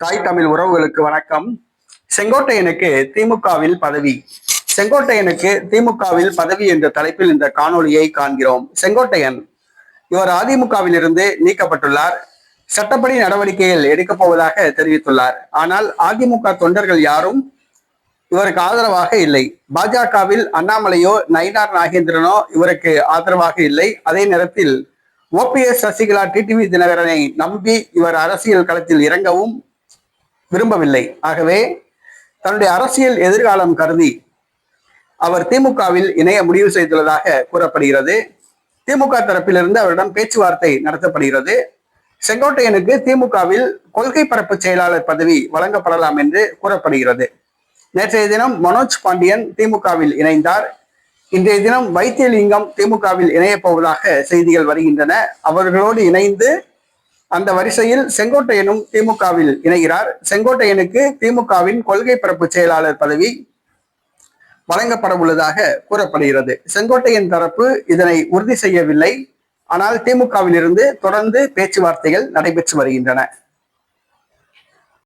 தாய் தமிழ் உறவுகளுக்கு வணக்கம். செங்கோட்டையனுக்கு திமுகவில் பதவி. செங்கோட்டையனுக்கு திமுகவில் பதவி என்ற தலைப்பில் இந்த காணொளியை காண்கிறோம். செங்கோட்டையன் இவர் அதிமுகவில் இருந்து நீக்கப்பட்டுள்ளார். சட்டப்படி நடவடிக்கைகள் எடுக்கப் போவதாக தெரிவித்துள்ளார். ஆனால் அதிமுக தொண்டர்கள் யாரும் இவருக்கு ஆதரவாக இல்லை. பாஜகவில் அண்ணாமலையோ நயினார் நாகேந்திரனோ இவருக்கு ஆதரவாக இல்லை. அதே நேரத்தில் ஓபிஎஸ் சசிகலா டிடிவி தினகரனை நம்பி இவர் அரசியல் களத்தில் இறங்கவும் விரும்பவில்லை. ஆகவே தன்னுடைய அரசியல் எதிர்காலம் கருதி அவர் திமுகவில் இணைய முடிவு செய்துள்ளதாக கூறப்படுகிறது. திமுக தரப்பிலிருந்து அவரிடம் பேச்சுவார்த்தை நடத்தப்படுகிறது. செங்கோட்டையனுக்கு திமுகவில் கொள்கை பரப்பு செயலாளர் பதவி வழங்கப்படலாம் என்று கூறப்படுகிறது. நேற்றைய தினம் மனோஜ் பாண்டியன் திமுகவில் இணைந்தார். இன்றைய தினம் வைத்தியலிங்கம் திமுகவில் இணையப் போவதாக செய்திகள் வருகின்றன. அவர்களோடு இணைந்து அந்த வரிசையில் செங்கோட்டையனும் திமுகவில் இணைகிறார். செங்கோட்டையனுக்கு திமுகவின் கொள்கை பரப்பு செயலாளர் பதவி வழங்கப்பட உள்ளதாக கூறப்படுகிறது. செங்கோட்டையன் தரப்பு இதனை உறுதி செய்யவில்லை. ஆனால் திமுகவில் இருந்து தொடர்ந்து பேச்சுவார்த்தைகள் நடைபெற்று வருகின்றன.